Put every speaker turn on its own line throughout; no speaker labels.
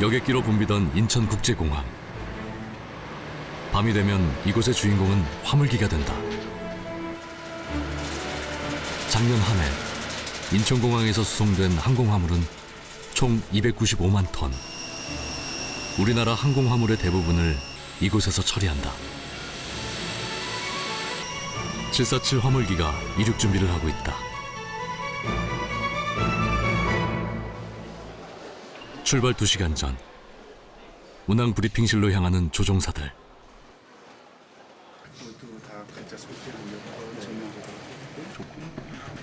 여객기로 붐비던 인천국제공항. 밤이 되면 이곳의 주인공은 화물기가 된다. 작년 한 해 인천공항에서 수송된 항공화물은 총 295만 톤. 우리나라 항공화물의 대부분을 이곳에서 처리한다. 747 화물기가 이륙 준비를 하고 있다. 출발 2시간 전 운항 브리핑실로 향하는 조종사들.
모두 다 각자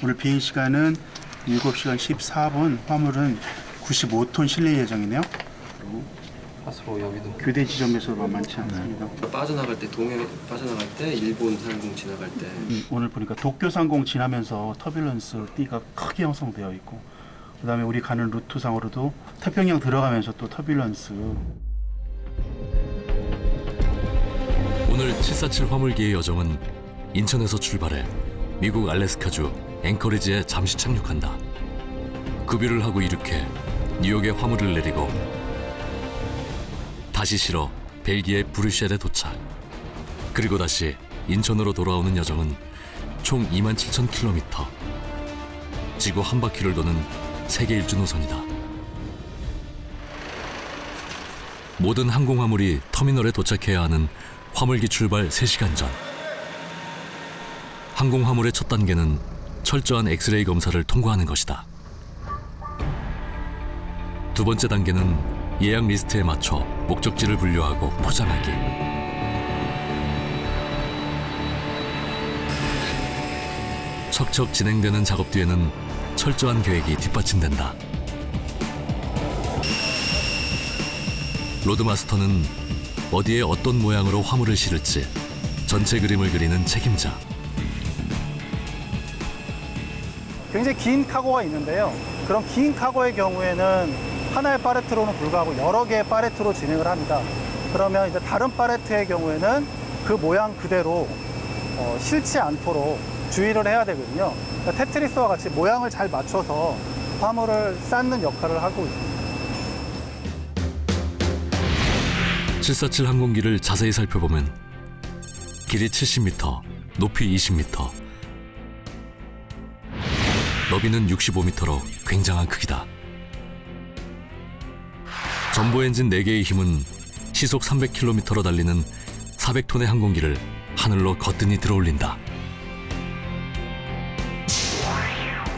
오늘 비행 시간은 7시간 14분 화물은 95톤 실릴 예정이네요.
파스로 여기도.
교대 지점에서 만만치 않습니다.
빠져나갈 때 동해 빠져나갈 때 일본 상공 지나갈 때.
음, 오늘 보니까 도쿄 상공 지나면서 터뷸런스 띠가 크게 형성되어 있고 그다음에 우리 가는 루트상으로도 태평양 들어가면서 또 터뷸런스
오늘 747 화물기의 여정은 인천에서 출발해 미국 알래스카주 앵커리지에 잠시 착륙한다. 급유를 하고 이륙해 뉴욕에 화물을 내리고 다시 실어 벨기에 브뤼셀에 도착. 그리고 다시 인천으로 돌아오는 여정은 총 2만 7천 킬로미터. 지구 한 바퀴를 도는 세계 일주 노선이다. 모든 항공화물이 터미널에 도착해야 하는 화물기 출발 3시간 전. 항공화물의 첫 단계는 철저한 엑스레이 검사를 통과하는 것이다. 두 번째 단계는 예약 리스트에 맞춰 목적지를 분류하고 포장하기. 척척 진행되는 작업 뒤에는 철저한 계획이 뒷받침된다. 로드마스터는 어디에 어떤 모양으로 화물을 실을지 전체 그림을 그리는 책임자.
굉장히 긴 카고가 있는데요. 그런 긴 카고의 경우에는 하나의 파레트로는 불구하고 여러 개의 파레트로 진행을 합니다. 그러면 이제 다른 파레트의 경우에는 그 모양 그대로 어, 실지 않도록 주의를 해야 되거든요. 그러니까 테트리스와 같이 모양을 잘 맞춰서 화물을 쌓는 역할을 하고 있습니다.
747 항공기를 자세히 살펴보면 길이 70m, 높이 20m, 너비는 65m로 굉장한 크기다. 전보 엔진 4개의 힘은 시속 300km로 달리는 400톤의 항공기를 하늘로 거뜬히 들어올린다.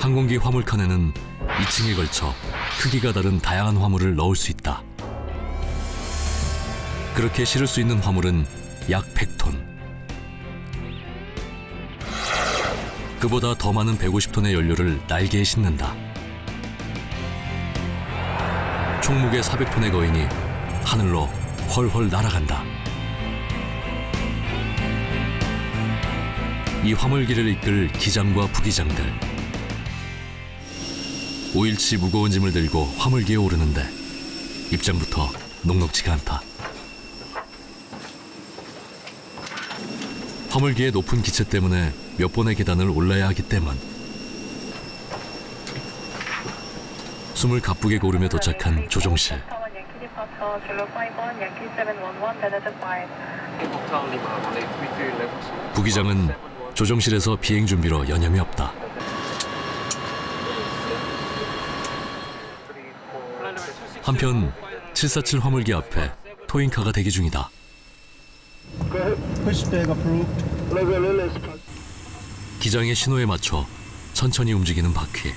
항공기 화물칸에는 2층에 걸쳐 크기가 다른 다양한 화물을 넣을 수 있다. 그렇게 실을 수 있는 화물은 약 100톤. 그보다 더 많은 150톤의 연료를 날개에 싣는다. 총 무게 400톤의 거인이 하늘로 훨훨 날아간다. 이 화물기를 이끌 기장과 부기장들. 5일치 무거운 짐을 들고 화물기에 오르는데 입장부터 녹록지가 않다. 화물기의 높은 기체 때문에 몇 번의 계단을 올라야 하기 때문. 숨을 가쁘게 고르며 도착한 조종실. 부기장은 조종실에서 비행 준비로 여념이 없다. 한편 747 화물기 앞에 토잉카가 대기 중이다. 기장의 신호에 맞춰 천천히 움직이는 바퀴.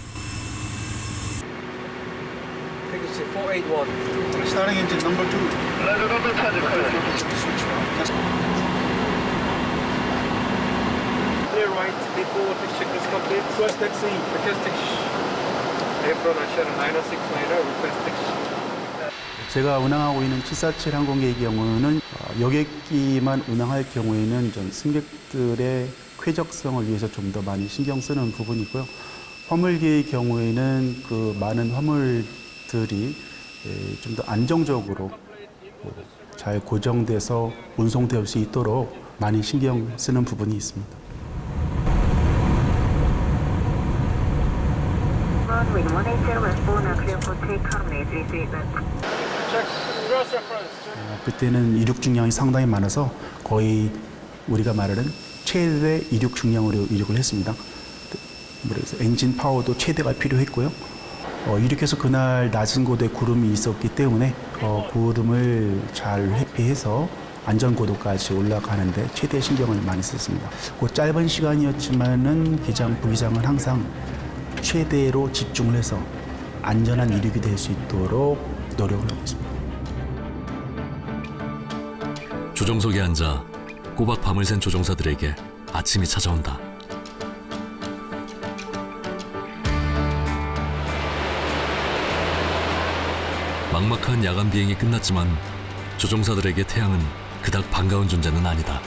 제가 운항하고 있는 747 항공기의 경우는 어, 여객기만 운항할 경우에는 좀 승객들의 쾌적성을 위해서 좀 더 많이 신경 쓰는 부분이고요. 화물기의 경우에는 그 많은 화물들이 좀 더 안정적으로 어, 잘 고정돼서 운송될 수 있도록 많이 신경 쓰는 부분이 있습니다.
Runway 180 westbound, clear for takeoff, may 33 left.
어, 그때는 이륙 중량이 상당히 많아서 거의 우리가 말하는 최대 이륙 중량으로 이륙을 했습니다. 그래서 엔진 파워도 최대가 필요했고요. 어, 이륙해서 그날 낮은 고도에 구름이 있었기 때문에 어, 구름을 잘 회피해서 안전 고도까지 올라가는데 최대 신경을 많이 썼습니다. 그 짧은 시간이었지만은 기장 부기장은 항상 최대로 집중을 해서 안전한 이륙이 될 수 있도록 노력을 하고 있습니다.
조종석에 앉아 꼬박 밤을 샌 조종사들에게 아침이 찾아온다. 막막한 야간 비행이 끝났지만 조종사들에게 태양은 그닥 반가운 존재는 아니다.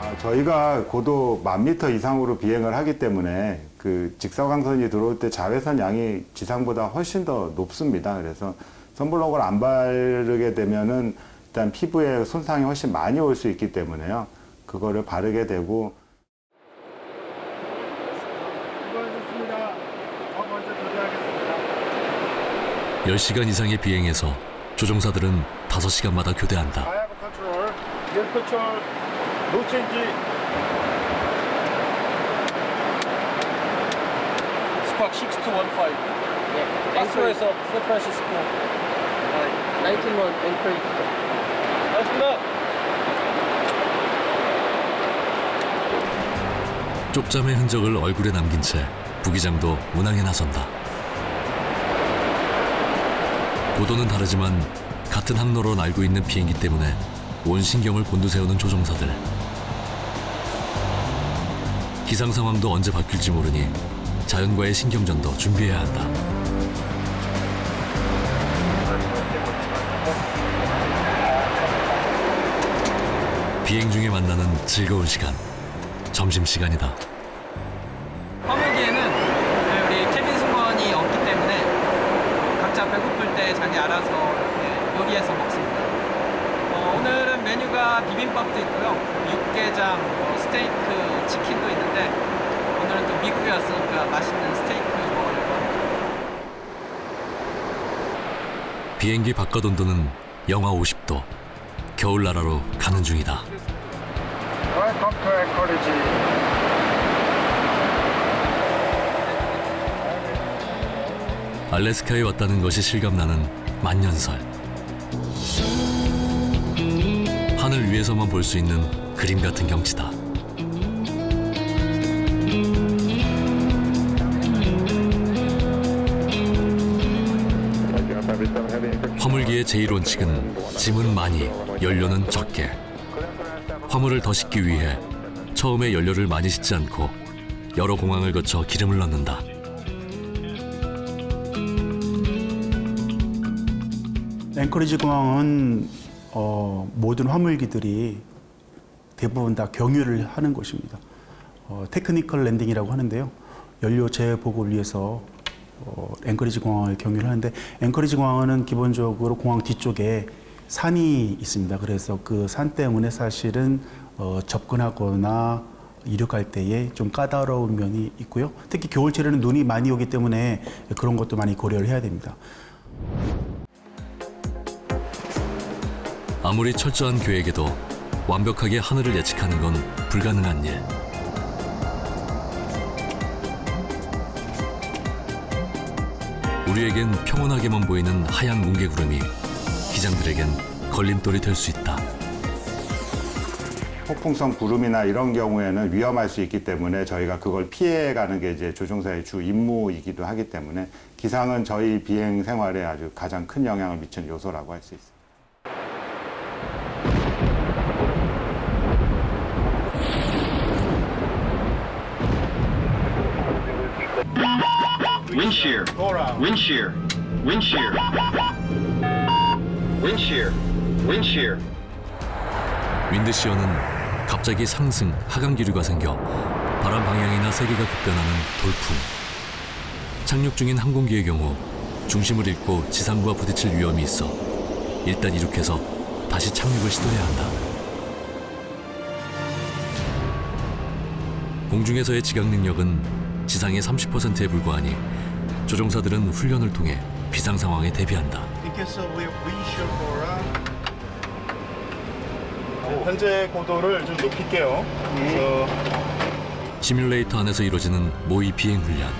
아, 저희가 고도 만 미터 이상으로 비행을 하기 때문에 그 직사광선이 들어올 때 자외선 양이 지상보다 훨씬 더 높습니다. 그래서 선블록을 안 바르게 되면은 일단 피부에 손상이 훨씬 많이 올 수 있기 때문에요. 그거를 바르게 되고
수고하셨습니다. 어, 먼저 도착하겠습니다.
10시간 이상의 비행에서 조종사들은 5시간마다 교대한다.
트 6215.
네,
카스트로에서 샌프란시스코.
19번 앵커리지.
맞습니다.
쪽잠의 흔적을 얼굴에 남긴 채 부기장도 운항에 나선다. 고도는 다르지만 같은 항로로 날고 있는 비행기 때문에 온 신경을 곤두세우는 조종사들. 기상 상황도 언제 바뀔지 모르니 자연과의 신경전도 준비해야 한다. 비행 중에 만나는 즐거운 시간. 점심 시간이다.
화물기에는 우리 케빈 승무원이 없기 때문에 각자 배고플 때 자기 알아서 요리해서 먹습니다. 어, 오늘은 메뉴가 비빔밥도 있고요. 육개장, 뭐 스테이크, 치킨도 있는데 오늘은 또 미국에 왔으니까 맛있는 스테이크 먹으려고.
비행기 바깥 온도는 영하 50도. 겨울 나라로 가는 중이다. 알래스카에 왔다는 것이 실감나는 만년설. 하늘 위에서만 볼 수 있는 그림 같은 경치다. 제일 원칙은 짐은 많이, 연료는 적게. 화물을 더 싣기 위해 처음에 연료를 많이 싣지 않고 여러 공항을 거쳐 기름을 넣는다.
앵커리지 공항은 어, 모든 화물기들이 대부분 다 경유를 하는 곳입니다. 어, 테크니컬 랜딩이라고 하는데요. 연료 재보고를 위해서 어, 앵커리지 공항을 경유를 하는데 앵커리지 공항은 기본적으로 공항 뒤쪽에 산이 있습니다. 그래서 그 산 때문에 사실은 어, 접근하거나 이륙할 때에 좀 까다로운 면이 있고요. 특히 겨울철에는 눈이 많이 오기 때문에 그런 것도 많이 고려를 해야 됩니다.
아무리 철저한 계획에도 완벽하게 하늘을 예측하는 건 불가능한 일. 우리에겐 평온하게만 보이는 하얀 뭉게구름이 기장들에겐 걸림돌이 될 수 있다.
폭풍성 구름이나 이런 경우에는 위험할 수 있기 때문에 저희가 그걸 피해가는 게 이제 조종사의 주 임무이기도 하기 때문에 기상은 저희 비행 생활에 아주 가장 큰 영향을 미치는 요소라고 할 수 있습니다.
Wind shear. Wind shear. Wind shear. Wind shear. Wind shear.
윈드시어는 갑자기 상승, 하강 기류가 생겨 바람 방향이나 세기가 급변하는 돌풍. 착륙 중인 항공기의 경우 중심을 잃고 지상과 부딪힐 위험이 있어 일단 이륙해서 다시 착륙을 시도해야 한다. 공중에서의 지각 능력은 지상의 30%에 불과하니 조종사들은 훈련을 통해 비상 상황에 대비한다.
Uh,
현재 고도를 좀 높일게요. 그래서
시뮬레이터 안에서 이루어지는 모의 비행 훈련.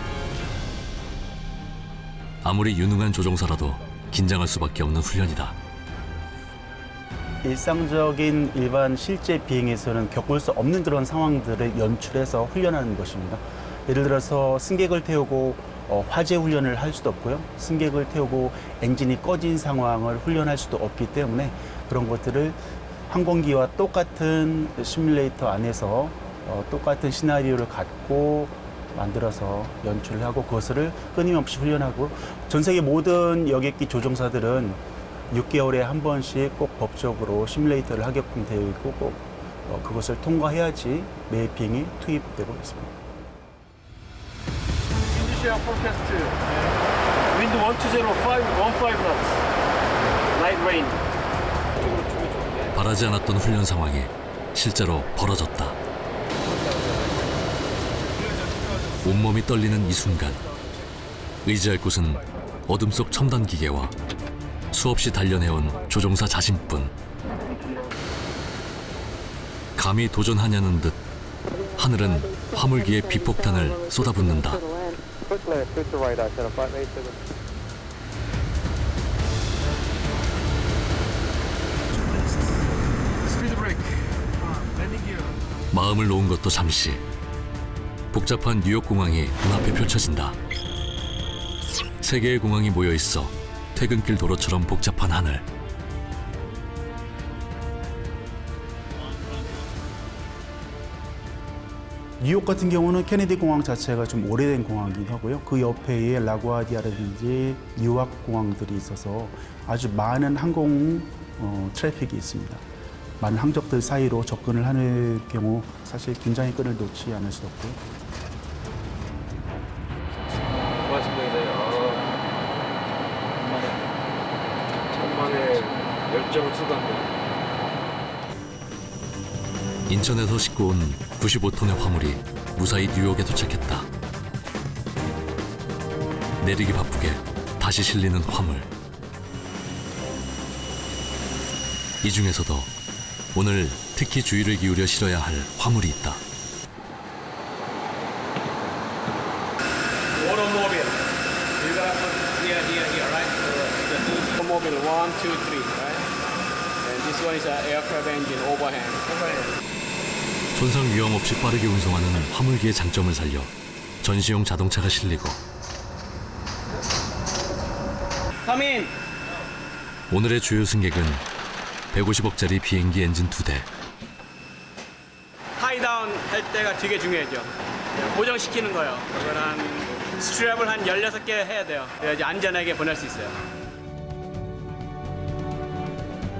아무리 유능한 조종사라도 긴장할 수밖에 없는 훈련이다.
일상적인 일반 실제 비행에서는 겪을 수 없는 그런 상황들을 연출해서 훈련하는 것입니다. 예를 들어서 승객을 태우고 어, 화재 훈련을 할 수도 없고요. 승객을 태우고 엔진이 꺼진 상황을 훈련할 수도 없기 때문에 그런 것들을 항공기와 똑같은 시뮬레이터 안에서 어, 똑같은 시나리오를 갖고 만들어서 연출을 하고 그것을 끊임없이 훈련하고 전 세계 모든 여객기 조종사들은 6개월에 한 번씩 꼭 법적으로 시뮬레이터를 하게끔 되어 있고 꼭 어, 그것을 통과해야지 매 비행이 투입되고 있습니다.
Shear forecast. Wind 1205, 15 knots. Light rain.
바라지 않았던 훈련 상황이 실제로 벌어졌다. 온몸이 떨리는 이 순간 의지할 곳은 어둠 속 첨단 기계와 수없이 단련해온 조종사 자신뿐 감히 도전하냐는 듯 하늘은 화물기의 비폭탄을 쏟아붓는다.
Speed brake, landing gear.
마음을 놓은 것도 잠시 복잡한 뉴욕 공항이 눈앞에 펼쳐진다. 세 개의 공항이 모여 있어 퇴근길 도로처럼 복잡한 하늘.
뉴욕 같은 경우는 케네디 공항 자체가 좀 오래된 공항이긴 하고요. 그 옆에 라구아디아라든지 뉴욕 공항들이 있어서 아주 많은 항공 어, 트래픽이 있습니다. 많은 항적들 사이로 접근을 하는 경우 사실 긴장의 끈을 놓지 않을 수 없고요.
열정을 쏟았네.
인천에서 싣고 온 95톤의 화물이 무사히 뉴욕에 도착했다. 내리기 바쁘게 다시 실리는 화물. 이 중에서도 오늘 특히 주의를 기울여 실어야 할 화물이 있다.
Automobile. You gotta put here, here, here, right? The two automobile, one, two, three, right? And this one is an aircraft engine overhang. Overhang.
손상 위험 없이 빠르게 운송하는 화물기의 장점을 살려 전시용 자동차가 실리고
in.
오늘의 주요 승객은 150억짜리 비행기 엔진 두 대,
하이다운 할 때가 되게 중요하죠. 고정시키는 거요. 그걸 한 스트랩을 한 16개 해야 돼요. 그래야지 안전하게 보낼 수 있어요.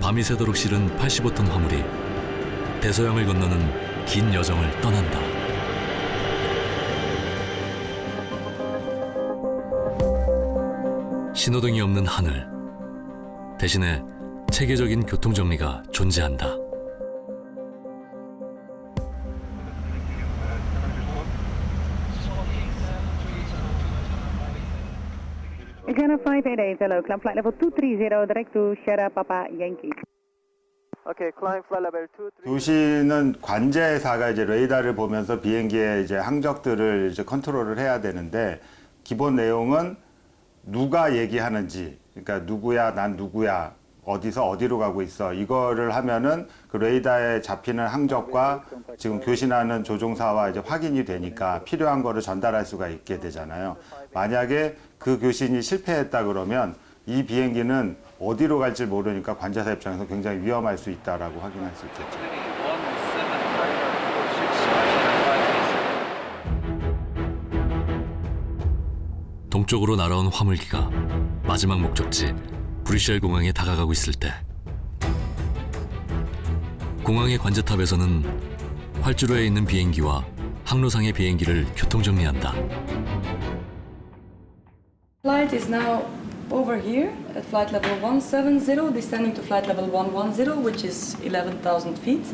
밤이 새도록 실은 85톤 화물이 대서양을 건너는 긴 여정을 떠난다. 신호등이 없는 하늘. 대신에 체계적인 교통 정리가 존재한다.
Ghana 588, hello, climb flight level 230, direct to Sierra Papa Yankee.
Okay, climb flight level 23.
교시는 관제사가 이제 레이더를 보면서 비행기의 이제 항적들을 이제 컨트롤을 해야 되는데 기본 내용은 누가 얘기하는지 그러니까 누구야 난 누구야 어디서 어디로 가고 있어 이거를 하면은 그 레이더에 잡히는 항적과 지금 교신하는 조종사와 이제 확인이 되니까 필요한 거를 전달할 수가 있게 되잖아요. 만약에 그 교신이 실패했다 그러면 이 비행기는 어디로 갈지 모르니까 관제사 입장에서 굉장히 위험할 수 있다라고 확인할 수 있겠죠.
동쪽으로 날아온 화물기가 마지막 목적지 브리셀 공항에 다가가고 있을 때 공항의 관제탑에서는 활주로에 있는 비행기와 항로상의 비행기를 교통 정리한다.
Flight is now over here at flight level 170, descending to flight level 110, which is 11,000 feet.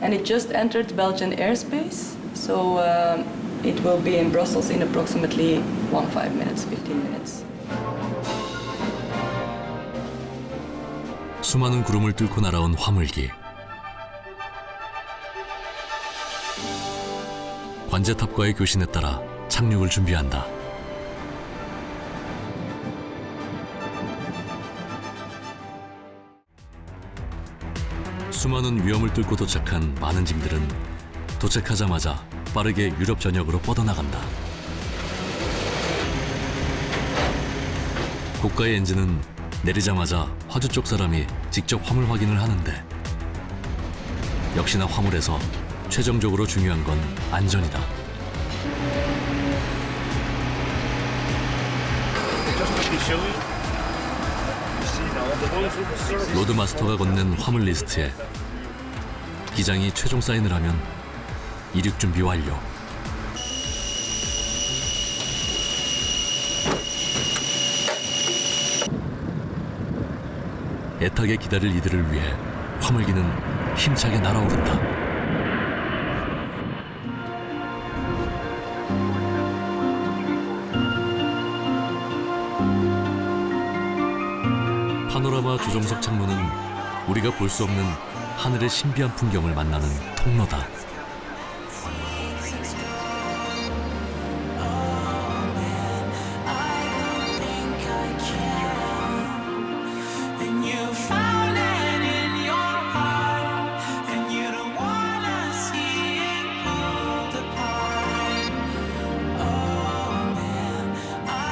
And it just entered Belgian airspace. So um it will be in Brussels in approximately one five minutes, 15 minutes.
수많은 구름을 뚫고 날아온 화물기. 관제탑과의 교신에 따라 착륙을 준비한다. 수많은 위험을 뚫고 도착한 많은 짐들은 도착하자마자 빠르게 유럽 전역으로 뻗어나간다. 고가의 엔진은 내리자마자 화주 쪽 사람이 직접 화물 확인을 하는데 역시나 화물에서 최종적으로 중요한 건 안전이다. 로드마스터가 건넨 화물 리스트에 기장이 최종 사인을 하면 이륙 준비 완료. 애타게 기다릴 이들을 위해 화물기는 힘차게 날아오른다. 파노라마 조종석 창문은 우리가 볼 수 없는 하늘의 신비한 풍경을 만나는 통로다.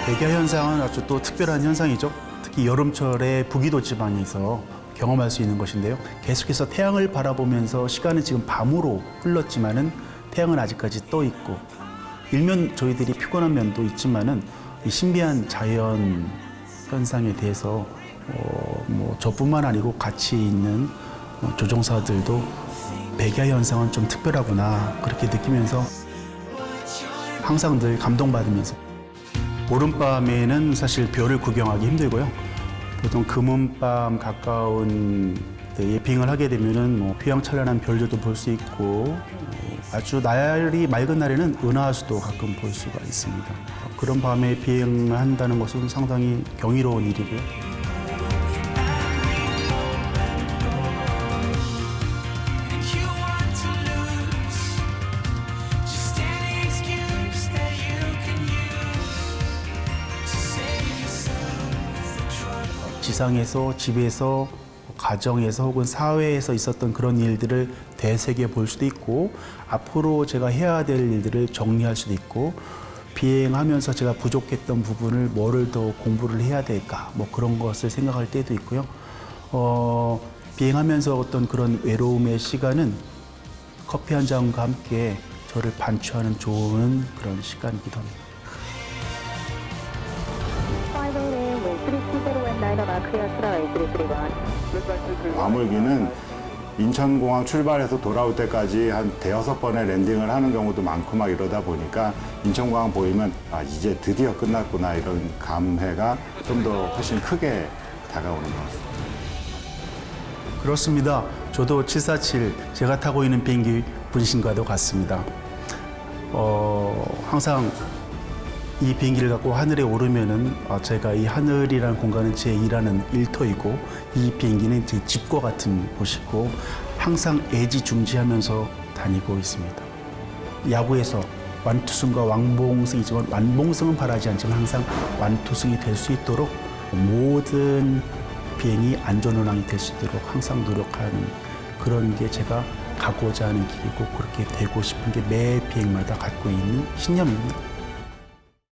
백야 현상은 아주 또 특별한 현상이죠. 특히 여름철에 북위도 지방에서 경험할 수 있는 것인데요. 계속해서 태양을 바라보면서 시간은 지금 밤으로 흘렀지만은 태양은 아직까지 떠 있고 일면 저희들이 피곤한 면도 있지만은 이 신비한 자연 현상에 대해서 어, 뭐 저뿐만 아니고 같이 있는 어, 조종사들도 백야 현상은 좀 특별하구나 그렇게 느끼면서 항상 늘 감동받으면서 보름밤에는 사실 별을 구경하기 힘들고요. 보통 금은밤 가까운 때 예핑을 하게 되면은 뭐 휘황찬란한 별들도 볼 수 있고 어, 아주 날이 맑은 날에는 은하수도 가끔 볼 수가 있습니다. 그런 밤에 비행을 한다는 것은 상당히 경이로운 일이고요. 지상에서 집에서 가정에서 혹은 사회에서 있었던 그런 일들을 되새겨 볼 수도 있고 앞으로 제가 해야 될 일들을 정리할 수도 있고 비행하면서 제가 부족했던 부분을 뭐를 더 공부를 해야 될까 뭐 그런 것을 생각할 때도 있고요. 어, 비행하면서 어떤 그런 외로움의 시간은 커피 한 잔과 함께 저를 반추하는 좋은 그런 시간이기도 합니다.
Runway 331.
화물기는 인천공항 출발해서 돌아올 때까지 한 대여섯 번의 랜딩을 하는 경우도 많고 막 이러다 보니까 인천공항 보이면 아 이제 드디어 끝났구나 이런 감회가 좀 더 훨씬 크게 다가오는 것 같습니다.
그렇습니다. 저도 747 제가 타고 있는 비행기 분신과도 같습니다. 어, 항상 이 비행기를 갖고 하늘에 오르면은 아, 제가 이 하늘이라는 공간은 제 일하는 일터이고 이 비행기는 제 집과 같은 곳이고 항상 애지중지하면서 다니고 있습니다. 야구에서 완투승과 왕봉승이지만 완봉승은 바라지 않지만 항상 완투승이 될 수 있도록 모든 비행이 안전운항이 될 수 있도록 항상 노력하는 그런 게 제가 가고자 하는 길이고 그렇게 되고 싶은 게 매 비행마다 갖고 있는 신념입니다.